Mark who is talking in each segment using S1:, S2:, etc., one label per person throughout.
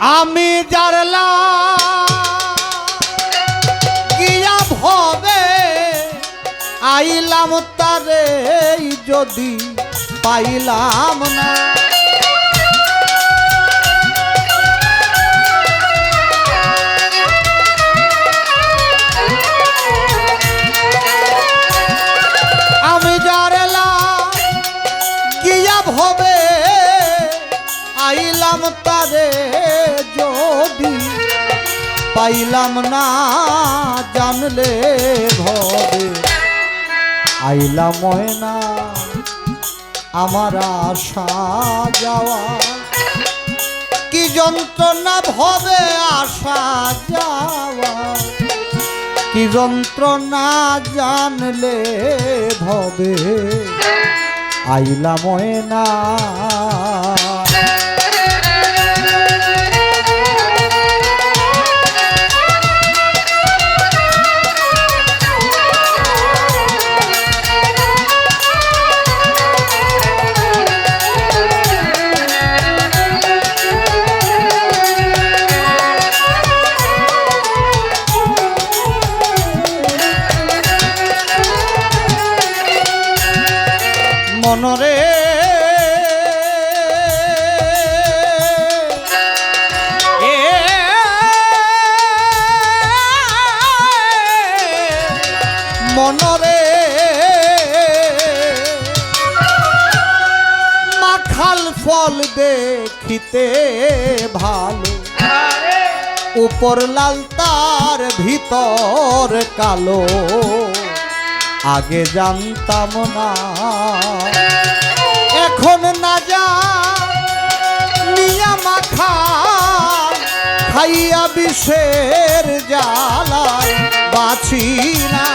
S1: আমি জারলা গিয়া ভবে আইলাম তারে যদি পাইলাম না। পাইলাম না জানলে ভবে আইলাম ময়না, আমার আশা যাওয়া। কি যন্ত্রণা ভবে আশা যাওয়া। কি যন্ত্রণা জানলে ভবে। আইলা ময়না। ফল দেখিতে ভালো। উপর লাল তার ভিতর কালো। আগে জানতাম না। এখন না যা নিয়া মাখা খাইয়া বিষের জ্বালায় বাছি না।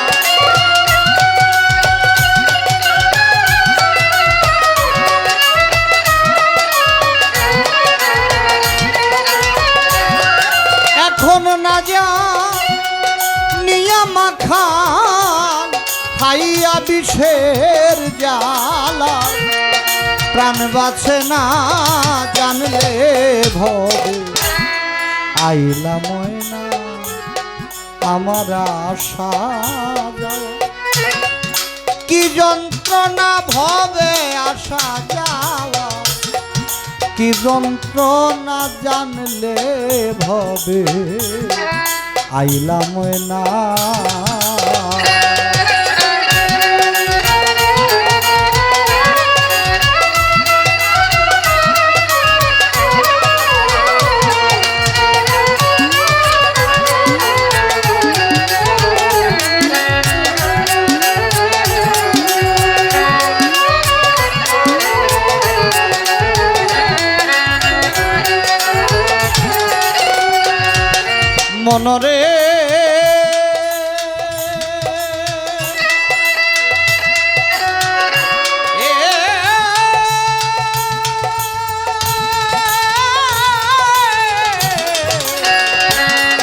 S1: বিষের জ্বালা। প্রাণ বাছে না জানলে ভবে আইলা ময়না, আমার আশা। কি যন্ত্রণা ভবে আসা যাওয়া কি যন্ত্রণা জানলে ভবে। আইলা ময়না। মনরে।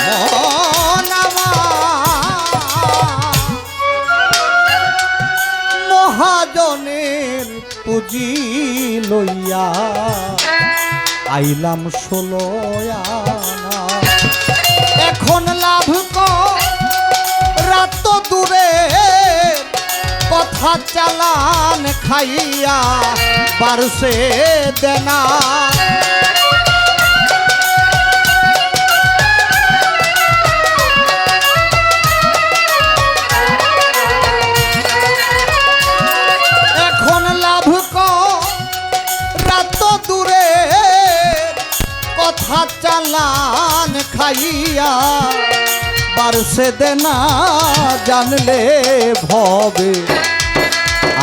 S1: মন মহাজনের পুঁজি লইয়া আইলাম ষোলো এখন লাভ রাত দূরে কথা চালান খাইয়া পারসে দেনা। খাইয়া বারসে দেনা জানলে ভবে।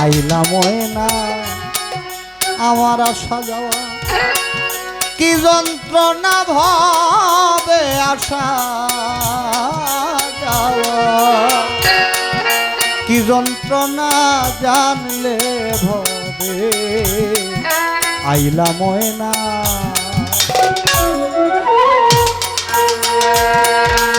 S1: আইলা ময়না, আমার আসা যাওয়া। কি যন্ত্রণা ভবে আশা যাওয়া। কি যন্ত্রণা জানলে ভবে। আইলা ময়না। Música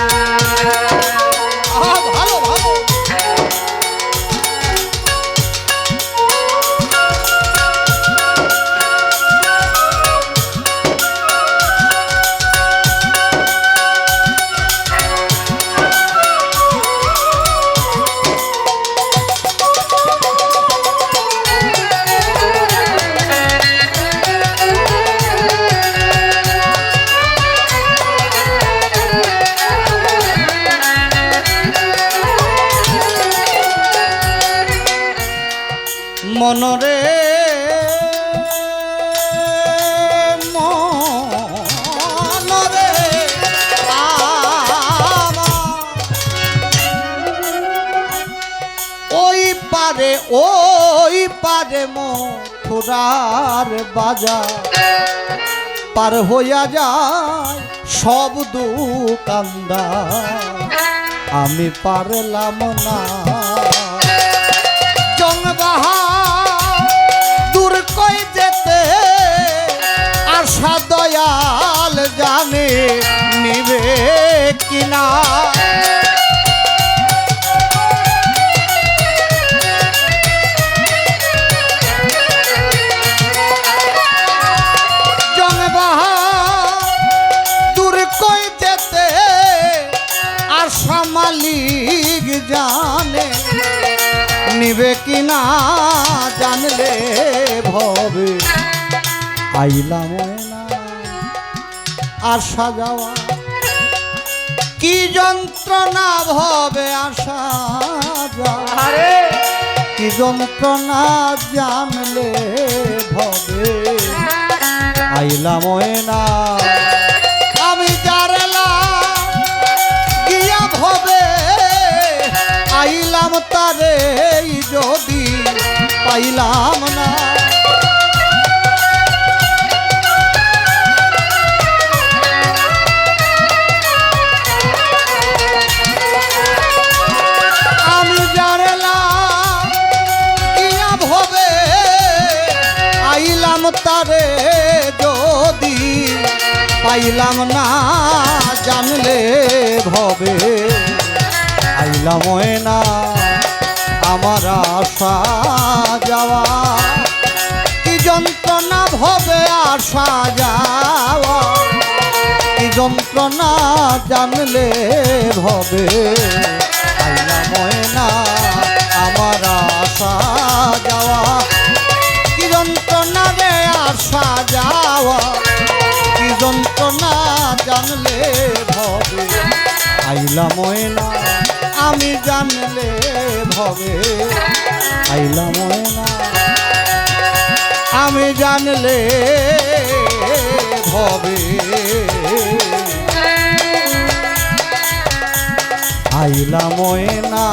S1: মথুরার বাজার। পার হইয়া যায় সব দোকানদার। আমি পারলাম না। নিবে কিনা জানলে ভবে। আইলাম না আসা যাওয়া কি যন্ত্রণা ভবে আসা যাওয়া কি যন্ত্রণা জানলে ভবে। আইলাম না আইলাম তারে যদি পাইলাম না। তারে যদি পাইলাম না জানলে ভবে আইলাম না। যন্ত্রণা জানলে ভবে। আইলা ময়না, আমার আশা যাওয়া। কি যন্ত্রণা রে আসা যাওয়া? কি যন্ত্রণা জানলে ভবে। আইলা ময়না, আমি জানলে ভবে। আইলা ময়না, আমি জানলে ভবে। আইলা ময়না।